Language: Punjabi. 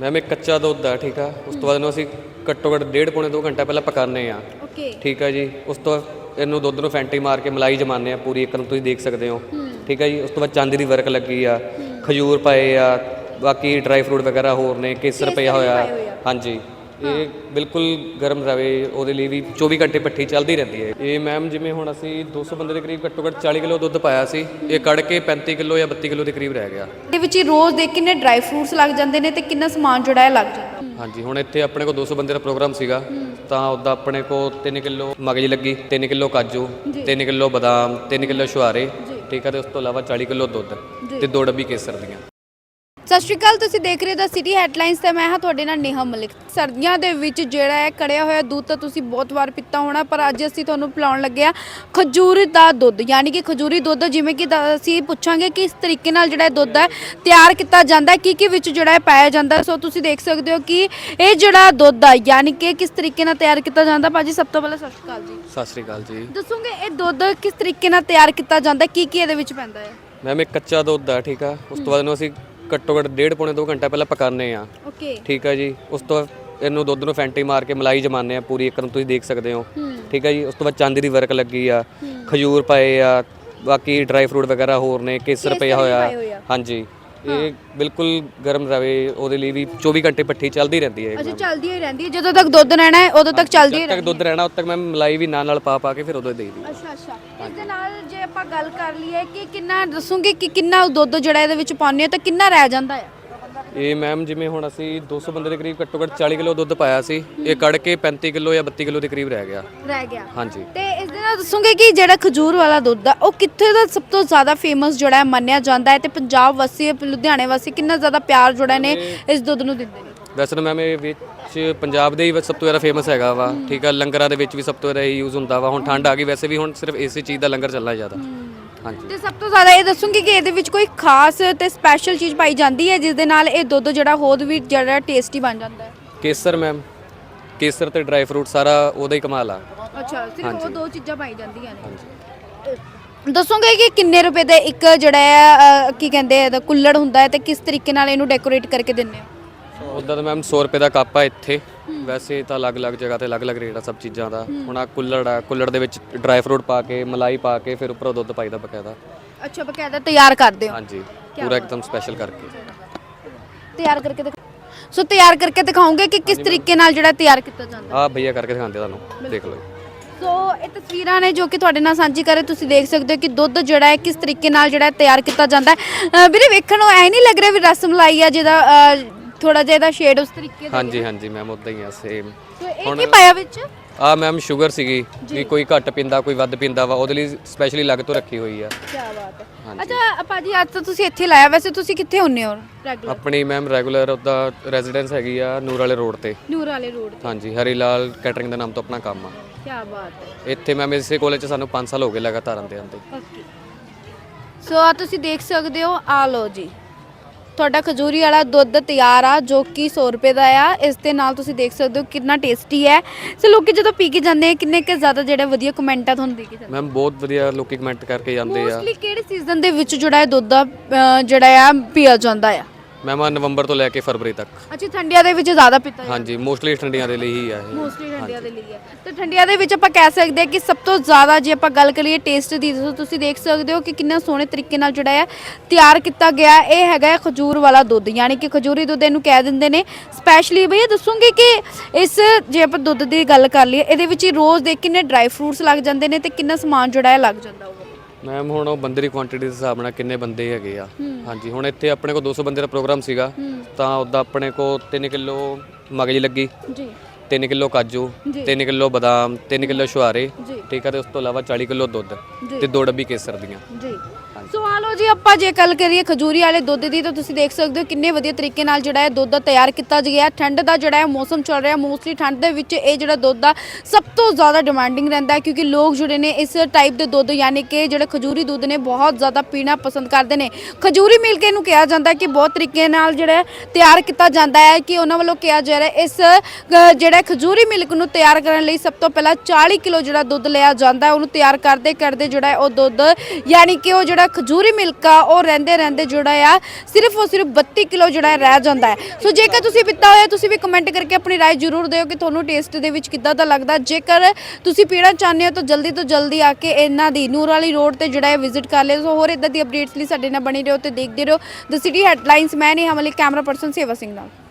ਮੈਮ ਇੱਕ ਕੱਚਾ ਦੁੱਧ ਆ ਠੀਕ ਆ? ਉਸ ਤੋਂ ਬਾਅਦ ਇਹਨੂੰ ਅਸੀਂ ਘੱਟੋ ਘੱਟ ਡੇਢ ਪੌਣੇ 2 ਘੰਟਾ ਪਹਿਲਾਂ ਪਕਾਉਂਦੇ ਆ ਓਕੇ ਠੀਕ ਆ ਜੀ? ਉਸ ਤੋਂ ਇਹਨੂੰ ਦੁੱਧ ਨੂੰ ਫੈਂਟੀ ਮਾਰ ਕੇ ਮਲਾਈ ਜਮਾਉਂਦੇ ਆ ਪੂਰੀ ਇੱਕ ਨੂੰ ਤੁਸੀਂ ਦੇਖ ਸਕਦੇ ਹੋ। ਠੀਕ ਆ ਜੀ? ਉਸ ਤੋਂ ਬਾਅਦ ਚਾਂਦੀ ਦੀ ਵਰਕ ਲੱਗੀ ਆ ਖਜੂਰ ਪਏ ਆ ਬਾਕੀ ਡਰਾਈ ਫਰੂਟ ਵਗੈਰਾ ਹੋਰ ਨੇ ਕੇਸਰ ਪਿਆ ਹੋਇਆ। ਹਾਂਜੀ। ਇਹ ਬਿਲਕੁਲ ਗਰਮ ਰਵੇ ਉਹਦੇ ਲਈ ਵੀ 24 ਘੰਟੇ ਭੱਠੀ ਚੱਲਦੀ ਰਹਿੰਦੀ ਹੈ। ਇਹ ਮੈਮ ਜਿਵੇਂ ਹੁਣ ਅਸੀਂ 200 ਬੰਦੇ ਦੇ ਕਰੀਬ ਘੱਟੋ ਘੱਟ 40 ਕਿਲੋ ਦੁੱਧ ਪਾਇਆ ਸੀ ਇਹ ਕੱਢ ਕੇ 35 ਕਿਲੋ ਜਾਂ 32 ਕਿਲੋ ਦੇ ਕਰੀਬ ਰਹਿ ਗਿਆ। ਇਹਦੇ ਵਿੱਚ ਹੀ ਰੋਜ਼ ਦੇ ਕਿੰਨੇ ਡਰਾਈ ਫਰੂਟਸ ਲੱਗ ਜਾਂਦੇ ਨੇ ਤੇ ਕਿੰਨਾ ਸਮਾਨ ਜਿਹੜਾ ਹੈ ਲੱਗ ਜਾਂਦਾ। ਹਾਂਜੀ ਹੁਣ ਇੱਥੇ ਆਪਣੇ ਕੋਲ 200 ਬੰਦੇ ਦਾ ਪ੍ਰੋਗਰਾਮ ਸੀਗਾ ਤਾਂ ਉਹਦਾ ਆਪਣੇ ਕੋਲ 3 ਕਿਲੋ ਮਗਜ ਲੱਗੀ 3 ਕਿਲੋ ਕਾਜੂ 3 ਕਿਲੋ ਬਦਾਮ 3 ਕਿਲੋ ਛੁਹਾਰੇ ਠੀਕ ਹੈ ਤੇ ਉਸ ਤੋਂ ਇਲਾਵਾ 40 ਕਿਲੋ ਦੁੱਧ ਤੇ ਦੋ ਡੱਬੀ ਕੇਸਰ ਦੀਆਂ। ਸਤਿ ਸ਼੍ਰੀ ਅਕਾਲ ਤੁਸੀਂ ਦੇਖ ਰਹੇ ਹੋ ਦਾ ਸਿਟੀ ਹੈਡਲਾਈਨਸ ਤੇ ਮੈਂ ਹਾਂ ਤੁਹਾਡੇ ਨਾਲ ਨੇਹਾ ਮਲਿਕ। ਸਰਦੀਆਂ ਦੇ ਵਿੱਚ ਜਿਹੜਾ ਹੈ ਕੜਿਆ ਹੋਇਆ ਦੁੱਧ ਤਾਂ ਤੁਸੀਂ ਬਹੁਤ ਵਾਰ ਪੀਤਾ ਹੋਣਾ ਪਰ ਅੱਜ ਅਸੀਂ ਤੁਹਾਨੂੰ ਪਿਲਾਉਣ ਲੱਗੇ ਆ ਖਜੂਰ ਦਾ ਦੁੱਧ। ਯਾਨੀ ਕਿ ਖਜੂਰੀ ਦੁੱਧ ਜਿਵੇਂ ਕਿ ਦ- ਅਸੀਂ ਪੁੱਛਾਂਗੇ ਕਿ ਇਸ ਤਰੀਕੇ ਨਾਲ ਜਿਹੜਾ ਇਹ ਦੁੱਧ ਹੈ ਤਿਆਰ ਕੀਤਾ ਜਾਂਦਾ ਹੈ ਕੀ ਕੀ ਵਿੱਚ ਜਿਹੜਾ ਹੈ ਪਾਇਆ ਜਾਂਦਾ ਹੈ। ਸੋ ਤੁਸੀਂ ਦੇਖ ਸਕਦੇ ਹੋ ਕਿ ਇਹ ਜਿਹੜਾ ਦੁੱਧ ਆ ਯਾਨੀ ਕਿ ਕਿਸ ਤਰੀਕੇ ਨਾਲ ਤਿਆਰ ਕੀਤਾ ਜਾਂਦਾ। ਭਾਜੀ ਸਭ ਤੋਂ ਪਹਿਲਾਂ ਸਤਿ ਸ਼੍ਰੀ ਅਕਾਲ ਜੀ। ਸਤਿ ਸ੍ਰੀ ਅਕਾਲ ਜੀ। ਦੱਸੋਗੇ ਇਹ ਦੁੱਧ ਕਿਸ ਤਰੀਕੇ ਨਾਲ ਤਿਆਰ ਕੀਤਾ ਜਾਂਦਾ ਹੈ ਕੀ ਕੀ ਇਹਦੇ ਵਿੱਚ ਪੈਂਦਾ ਹੈ? ਮੈਮ ਇੱਕ ਕੱਚਾ ਦੁੱਧ ਆ ਠੀਕ ਆ? ਉਸ ਤੋਂ ਬਾਅਦ ਇਹਨੂੰ ਅਸੀਂ ਘੱਟੋ ਘੱਟ ਡੇਢ ਪੌਣੇ 2 ਘੰਟਾ ਪਹਿਲਾਂ ਪਕਾਉਂਦੇ ਆ ਓਕੇ। ਠੀਕ ਆ ਜੀ? ਉਸ ਤੋਂ ਇਹਨੂੰ ਦੁੱਧ ਨੂੰ ਫੈਂਟੀ ਮਾਰ ਕੇ ਮਲਾਈ ਜਮਾਉਂਦੇ ਆ ਪੂਰੀ ਇੱਕ ਨੂੰ ਤੁਸੀਂ ਦੇਖ ਸਕਦੇ ਹੋ। ਠੀਕ ਆ ਜੀ? ਉਸ ਤੋਂ ਬਾਅਦ ਚਾਂਦੀ ਦੀ ਵਰਕ ਲੱਗੀ ਆ ਖਜੂਰ ਪਏ ਆ ਬਾਕੀ ਡਰਾਈ ਫਰੂਟ ਵਗੈਰਾ ਹੋਰ ਨੇ ਕੇਸਰ ਪਿਆ ਹੋਇਆ। ਹਾਂਜੀ। ਇਹ ਬਿਲਕੁਲ ਗਰਮ ਰਵੇ ਉਹਦੇ ਲਈ ਵੀ 24 ਘੰਟੇ ਭੱਠੀ ਚੱਲਦੀ ਰਹਿੰਦੀ ਹੈ ਅੱਛਾ ਚੱਲਦੀ ਹੀ ਰਹਿੰਦੀ ਹੈ। ਜਦੋਂ ਤੱਕ ਦੁੱਧ ਰਹਿਣਾ ਹੈ ਉਦੋਂ ਤੱਕ ਚੱਲਦੀ ਹੀ ਜਦ ਤੱਕ ਦੁੱਧ ਰਹਿਣਾ ਉਦ ਤੱਕ ਮੈਂ ਮਲਾਈ ਵੀ ਨਾਲ ਨਾਲ ਪਾ ਪਾ ਕੇ ਫਿਰ ਉਦੋਂ ਦੇਈ ਦੀ ਅੱਛਾ ਅੱਛਾ। ਇਸ ਦੇ ਨਾਲ ਜੇ ਆਪਾਂ ਗੱਲ ਕਰ ਲਈਏ ਕਿ ਕਿੰਨਾ ਦੱਸੋਗੇ ਕਿ ਕਿੰਨਾ ਦੁੱਧ ਜਿਹੜਾ ਇਹਦੇ ਵਿੱਚ ਪਾਉਂਦੇ ਹੋ ਤਾਂ ਕਿੰਨਾ ਰਹਿ ਜਾਂਦਾ ਹੈ? ਇਹ ਮੈਮ ਜਿਵੇਂ ਹੁਣ ਅਸੀਂ 200 ਬੰਦੇ ਦੇ ਕਰੀਬ ਘੱਟੋ ਘੱਟ 40 ਕਿਲੋ ਦੁੱਧ ਪਾਇਆ ਸੀ ਇਹ ਕੱਢ ਕੇ 35 ਕਿਲੋ ਜਾਂ 32 ਕਿਲੋ ਦੇ ਕਰੀਬ ਰਹਿ ਗਿਆ। ਰਹਿ ਗਿਆ। ਹਾਂਜੀ। ਤੇ ਇਸ ਦੇ ਨਾਲ ਦੱਸੋਗੇ ਕਿ ਜਿਹੜਾ ਖਜੂਰ ਵਾਲਾ ਦੁੱਧ ਆ ਉਹ ਕਿੱਥੇ ਦਾ ਸਭ ਤੋਂ ਜ਼ਿਆਦਾ ਫੇਮਸ ਜਿਹੜਾ ਹੈ ਮੰਨਿਆ ਜਾਂਦਾ ਹੈ? ਤੇ ਪੰਜਾਬ ਵਾਸੀ ਲੁਧਿਆਣੇ ਵਾਸੀ ਕਿੰਨਾ ਜ਼ਿਆਦਾ ਪਿਆਰ ਜੁੜਾ ਨੇ ਇਸ ਦੁੱਧ ਨੂੰ ਦਿੰਦੇ ਨੇ? ਵੈਸੇ ਤਾਂ ਮੈਮ ਇਹ ਵਿੱਚ ਪੰਜਾਬ ਦੇ ਹੀ ਸਭ ਤੋਂ ਜ਼ਿਆਦਾ ਫੇਮਸ ਹੈਗਾ ਵਾ ਠੀਕ ਆ ਲੰਗਰਾਂ ਦੇ ਵਿੱਚ ਵੀ ਸਭ ਤੋਂ ਜ਼ਿਆਦਾ ਯੂਜ਼ ਹੁੰਦਾ ਵਾ ਹੁਣ ਠੰਡ ਆ ਗਈ ਵੈਸੇ ਵੀ ਹੁਣ ਸਿਰਫ ਇਸੇ ਚੀਜ਼ ਦਾ ਲੰਗਰ ਚੱਲਣਾ ਜ਼ਿਆਦਾ। ਹਾਂਜੀ। ਤੇ ਸਭ ਤੋਂ ਜ਼ਿਆਦਾ ਇਹ ਦੱਸੂਗੀ ਕਿ ਇਹਦੇ ਵਿੱਚ ਕੋਈ ਖਾਸ ਤੇ ਸਪੈਸ਼ਲ ਚੀਜ਼ ਪਾਈ ਜਾਂਦੀ ਹੈ ਜਿਸ ਦੇ ਨਾਲ ਇਹ ਦੁੱਧ ਜਿਹੜਾ ਹੋਰ ਵੀ ਜਿਹੜਾ ਟੇਸਟੀ ਬਣ ਜਾਂਦਾ ਹੈ। ਕੇਸਰ ਮੈਮ ਕੇਸਰ ਤੇ ਡਰਾਈ ਫਰੂਟ ਸਾਰਾ ਉਹਦਾ ਹੀ ਕਮਾਲ ਆ। ਅੱਛਾ ਸਿਰਫ ਉਹ ਦੋ ਚੀਜ਼ਾਂ ਪਾਈ ਜਾਂਦੀਆਂ ਨੇ। ਦੱਸੋਗੇ ਕਿ ਕਿੰਨੇ ਰੁਪਏ ਦੇ ਇੱਕ ਜਿਹੜਾ ਹੈ ਅ, ਕੀ ਕਹਿੰਦੇ ਆ ਇਹਦਾ ਕੁੱਲੜ ਹੁੰਦਾ ਹੈ ਤੇ ਕਿਸ ਤਰੀਕੇ ਨਾਲ ਇਹਨੂੰ ਡੈਕੋਰੇਟ ਕਰਕੇ ਦਿੰਦੇ ਹੋ? ਉਦਾਂ ਤਾਂ ਮੈਮ 100 ਰੁਪਏ ਦਾ ਕੱਪ ਆ ਇੱਥੇ। ਵੈਸੇ ਤਾਂ ਅਲੱਗ-ਅਲੱਗ ਜਗ੍ਹਾ ਤੇ ਅਲੱਗ-ਅਲੱਗ ਰੇਟ ਆ ਸਭ ਚੀਜ਼ਾਂ ਦਾ। ਹੁਣ ਆ ਕੁੱਲੜ ਆ ਕੁੱਲੜ ਦੇ ਵਿੱਚ ਡਰਾਈ ਫਰੂਟ ਪਾ ਕੇ ਮਲਾਈ ਪਾ ਕੇ ਫਿਰ ਉੱਪਰੋਂ ਦੁੱਧ ਪਾਈਦਾ ਬਕਾਇਦਾ। ਅੱਛਾ ਬਕਾਇਦਾ ਤਿਆਰ ਕਰਦੇ ਹੋ? ਹਾਂਜੀ ਪੂਰਾ ਇੱਕਦਮ ਸਪੈਸ਼ਲ ਕਰਕੇ। ਤਿਆਰ ਕਰਕੇ ਦਿਖਾ ਸੋ ਤਿਆਰ ਕਰਕੇ ਦਿਖਾਉਂਗੇ ਕਿ ਕਿਸ ਤਰੀਕੇ ਨਾਲ ਜਿਹੜਾ ਤਿਆਰ ਕੀਤਾ ਜਾਂਦਾ ਆ ਭਈਆ ਕਰਕੇ ਦਿਖਾਉਂਦੇ ਤੁਹਾਨੂੰ ਦੇਖ ਲਓ ਸੋ ਇਹ ਤਸਵੀਰਾਂ ਨੇ ਜੋ ਕਿ ਤੁਹਾਡੇ ਨਾਲ ਸਾਂਝੀ ਕਰੇ ਤੁਸੀਂ ਦੇਖ ਸਕਦੇ ਹੋ ਕਿ ਦੁੱਧ ਜਿਹੜਾ ਹੈ ਕਿਸ ਤਰੀਕੇ ਨਾਲ ਜਿਹੜਾ ਹੈ ਤਿਆਰ ਕੀਤਾ ਜਾਂਦਾ ਹੈ। ਵੀਰੇ ਵੇਖਣ ਨੂੰ ਐ ਨਹੀਂ ਲੱਗ ਰਿਹਾ ਵੀ ਰਸ ਮਲਾਈ ਆ ਜਿਹਦਾ ਥੋੜਾ ਜਿਹਾ ਇਹਦਾ ਸ਼ੇਡ ਉਸ ਤਰੀਕੇ ਦਾ ਹਾਂਜੀ ਹਾਂਜੀ ਮੈਮ ਉਦਾਂ ਹੀ ਆ ਸੇਮ ਸੋ ਇਹ ਕੀ ਪਾਇਆ ਵਿੱਚ? ਆ ਮੈਮ ਸ਼ੂਗਰ ਸੀਗੀ ਵੀ ਕੋਈ ਘੱਟ ਪੀਂਦਾ ਕੋਈ ਵੱਧ ਪੀਂਦਾ ਵਾ ਉਹਦੇ ਲਈ ਸਪੈਸ਼ਲੀ ਅਲੱਗ ਤੋਂ ਰੱਖੀ ਹੋਈ ਆ। ਕੀ ਬਾਤ ਹੈ। ਅੱਛਾ ਭਾਜੀ ਅੱਜ ਤਾਂ ਤੁਸੀਂ ਇੱਥੇ ਲਾਇਆ ਵੈਸੇ ਤੁਸੀਂ ਕਿੱਥੇ ਹੁੰਨੇ ਹੋ ਰੈਗੂਲਰ ਆਪਣੀ ਮੈਮ ਰੈਗੂਲਰ ਉਹਦਾ ਰੈਜ਼ੀਡੈਂਸ ਹੈਗੀ ਆ ਨੂਰ ਵਾਲੇ ਰੋਡ ਤੇ। ਨੂਰ ਵਾਲੇ ਰੋਡ ਹਾਂਜੀ ਹਰੀ ਲਾਲ ਕੈਟਰਿੰਗ ਦੇ ਨਾਮ ਤੋਂ ਆਪਣਾ ਕੰਮ ਆ। ਕੀ ਬਾਤ ਹੈ। ਇੱਥੇ ਮੈਮ ਇਸੇ ਕਾਲਜ 'ਚ ਸਾਨੂੰ 5 ਸਾਲ ਹੋ ਗਏ ਲਗਾਤਾਰ ਆਉਂਦੇ ਓਕੇ ਸੋ ਆ ਤੁਸੀਂ ਦੇਖ ਸਕਦੇ ਹੋ ਆ ਲੋ ਜੀ। ਤੁਹਾਡਾ ਖਜੂਰੀ ਵਾਲਾ ਦੁੱਧ ਤਿਆਰ ਆ ਜੋ ਕਿ 100 ਰੁਪਏ ਦਾ ਆ। ਇਸ ਦੇ ਨਾਲ ਤੁਸੀਂ ਦੇਖ ਸਕਦੇ ਹੋ ਕਿੰਨਾ ਟੇਸਟੀ ਹੈ। ਸੋ ਲੋਕੀ ਜਦੋਂ ਪੀ ਕੇ ਜਾਂਦੇ ਆ ਕਿੰਨੇ ਕੁ ਜ਼ਿਆਦਾ ਜਿਹੜੇ ਵਧੀਆ ਕਮੈਂਟ ਆ ਤੁਹਾਨੂੰ ਦੇ ਕੇ ਜਾਂਦੇ ਮੈਮ ਬਹੁਤ ਵਧੀਆ ਲੋਕੀ ਕਮੈਂਟ ਕਰਕੇ ਜਾਂਦੇ ਆ। ਮੋਸਟਲੀ ਕਿਹੜੇ ਸੀਜ਼ਨ ਦੇ ਵਿੱਚ ਜਿਹੜਾ ਇਹ ਦੁੱਧ ਆ ਜਿਹੜਾ ਆ ਪੀਆ ਜਾਂਦਾ ਆ? ਮੈਮ ਆ ਨਵੰਬਰ ਤੋਂ ਲੈ ਕੇ ਫਰਵਰੀ ਤੱਕ। ਅੱਛਾ ਠੰਡੀਆਂ ਦੇ ਵਿੱਚ ਜ਼ਿਆਦਾ ਪੀਤਾ ਜਾਂਦਾ। ਹਾਂਜੀ ਮੋਸਟਲੀ ਠੰਡੀਆਂ ਦੇ ਲਈ ਹੀ ਆ ਇਹ। ਮੋਸਟਲੀ ਠੰਡੀਆਂ ਦੇ ਲਈ ਹੈ ਤੇ ਠੰਡੀਆਂ ਦੇ ਵਿੱਚ ਆਪਾਂ ਕਹਿ ਸਕਦੇ ਹਾਂ ਕਿ ਸਭ ਤੋਂ ਜ਼ਿਆਦਾ ਜੇ ਆਪਾਂ ਗੱਲ ਕਰੀਏ ਟੇਸਟ ਦੀ ਤਾਂ ਤੁਸੀਂ ਦੇਖ ਸਕਦੇ ਹੋ ਕਿ ਕਿੰਨਾ ਸੋਹਣੇ ਤਰੀਕੇ ਨਾਲ ਜਿਹੜਾ ਹੈ ਤਿਆਰ ਕੀਤਾ ਗਿਆ ਹੈ। ਇਹ ਹੈਗਾ ਹੈ ਖਜੂਰ ਵਾਲਾ ਦੁੱਧ। ਯਾਨੀ ਕਿ ਖਜੂਰੀ ਦੁੱਧ ਇਹਨੂੰ ਕਹਿ ਦਿੰਦੇ ਨੇ ਸਪੈਸ਼ਲੀ ਭਈਆ ਦੱਸੂਗੇ ਕਿ ਇਸ ਜੇ ਆਪਾਂ ਦੁੱਧ ਦੀ ਗੱਲ ਕਰ ਲਈਏ ਇਹਦੇ ਵਿੱਚ ਹੀ ਰੋਜ਼ ਦੇ ਕਿੰਨੇ ਡਰਾਈ ਫਰੂਟਸ ਲੱਗ ਜਾਂਦੇ ਨੇ ਤੇ ਕਿੰਨਾ ਸਮਾਨ ਜਿਹੜਾ ਹੈ ਲੱਗ ਜਾਂਦਾ ਹੋਊਗਾ। ਮੈਮ ਹੁਣ ਉਹ ਬੰਦੇ ਦੀ ਕੁਆਂਟੀਟੀ ਦੇ ਹਿਸਾਬ ਨਾਲ ਕਿੰਨੇ ਬੰਦੇ ਹੈਗੇ ਆ। ਹਾਂਜੀ ਹੁਣ ਇੱਥੇ ਆਪਣੇ ਕੋਲ 200 ਬੰਦੇ ਦਾ ਪ੍ਰੋਗਰਾਮ ਸੀਗਾ। ਤਾਂ ਉਹਦਾ ਆਪਣੇ ਕੋਲ 3 ਕਿਲੋ ਮਗਜ ਲੱਗੀ। ਜੀ। 3 ਕਿਲੋ ਕਾਜੂ 3 ਕਿਲੋ ਬਦਾਮ 3 ਕਿਲੋ ਜੀ। ਠੀਕ ਆ ਤੇ ਉਸ ਤੋਂ ਇਲਾਵਾ 40 ਕਿਲੋ ਦੁੱਧ। ਤੇ ਦੋ ਡੱਬੀ ਕੇਸਰ ਦੀਆਂ। ਜੀ। ਸੋ ਆ ਲਓ ਜੀ, ਆਪਾਂ ਜੇ ਗੱਲ ਕਰੀਏ ਖਜੂਰੀ ਵਾਲੇ ਦੁੱਧ ਦੀ, ਤਾਂ ਤੁਸੀਂ ਦੇਖ ਸਕਦੇ ਹੋ ਕਿੰਨੇ ਵਧੀਆ ਤਰੀਕੇ ਨਾਲ ਜਿਹੜਾ ਹੈ ਦੁੱਧ ਤਿਆਰ ਕੀਤਾ ਗਿਆ ਠੰਡ ਦਾ ਜਿਹੜਾ ਹੈ ਮੌਸਮ ਚੱਲ ਰਿਹਾ ਮੋਸਟਲੀ ਠੰਡ ਦੇ ਵਿੱਚ ਇਹ ਜਿਹੜਾ ਦੁੱਧ ਦਾ ਸਭ ਤੋਂ ਜ਼ਿਆਦਾ ਡਿਮਾਂਡਿੰਗ ਰਹਿੰਦਾ ਹੈ, ਕਿਉਂਕਿ ਲੋਕ ਜਿਹੜੇ ਨੇ ਇਸ ਟਾਈਪ ਦੇ ਦੁੱਧ, ਯਾਨੀ ਕਿ ਜਿਹੜੇ ਖਜੂਰੀ ਦੁੱਧ ਨੇ, ਬਹੁਤ ਜ਼ਿਆਦਾ ਪੀਣਾ ਪਸੰਦ ਕਰਦੇ ਨੇ। ਖਜੂਰੀ ਮਿਲਕ ਇਹਨੂੰ ਕਿਹਾ ਜਾਂਦਾ ਕਿ ਬਹੁਤ ਤਰੀਕੇ ਨਾਲ ਜਿਹੜਾ ਤਿਆਰ ਕੀਤਾ ਜਾਂਦਾ ਹੈ ਕਿ ਉਹਨਾਂ ਵੱਲੋਂ ਕਿਹਾ ਜਾ ਰਿਹਾ ਇਸ ਜਿਹੜਾ ਖਜੂਰੀ ਮਿਲਕ ਨੂੰ ਤਿਆਰ ਕਰਨ ਲਈ ਸਭ ਤੋਂ ਪਹਿਲਾਂ 40 ਕਿਲੋ ਜਿਹੜਾ ਦੁੱਧ ਲਿਆ ਜਾਂਦਾ ਹੈ, ਉਹਨੂੰ ਤਿਆਰ ਕਰਦੇ ਕਰਦੇ ਜਿਹੜਾ ਉਹ ਦੁੱਧ, ਯਾਨੀ ਕਿ ਉਹ ਜਿਹੜਾ ਖਜੂਰੀ ਮਿਲਕ ਆ ਉਹ ਰਹਿੰਦੇ ਰਹਿੰਦੇ ਜਿਹੜਾ ਆ ਸਿਰਫ ਉਹ ਸਿਰਫ 32 ਕਿਲੋ ਜਿਹੜਾ ਹੈ ਰਹਿ ਜਾਂਦਾ ਹੈ ਸੋ ਜੇਕਰ ਤੁਸੀਂ ਪੀਤਾ ਹੋਇਆ ਤੁਸੀਂ ਵੀ ਕਮੈਂਟ ਕਰਕੇ ਆਪਣੀ رائے ਜ਼ਰੂਰ ਦਿਓ ਕਿ ਤੁਹਾਨੂੰ ਟੇਸਟ ਦੇ ਵਿੱਚ ਕਿੱਦਾਂ ਦਾ ਲੱਗਦਾ ਜੇਕਰ ਤੁਸੀਂ ਪੀਣਾ ਚਾਹੁੰਦੇ ਹੋ ਤਾਂ ਜਲਦੀ ਤੋਂ ਜਲਦੀ ਆ ਕੇ ਇਹਨਾਂ ਦੀ ਨੂਰ ਵਾਲੀ ਰੋਡ ਤੇ ਜਿਹੜਾ ਹੈ ਵਿਜ਼ਿਟ ਕਰ ਲਿਓ ਸੋ ਹੋਰ ਇਦਾਂ ਦੀ ਅਪਡੇਟਸ ਲਈ ਸਾਡੇ ਨਾਲ ਬਣੀ ਰਹੋ ਤੇ ਦੇਖਦੇ ਰਹੋ ਦ ਸਿਟੀ ਹੈਡਲਾਈਨਸ ਮੈਂ ਨੇ ਹਮਲੇ ਕੈਮਰਾ ਪਰਸਨ ਸੇਵਾ ਸਿੰਘ ਨਾਲ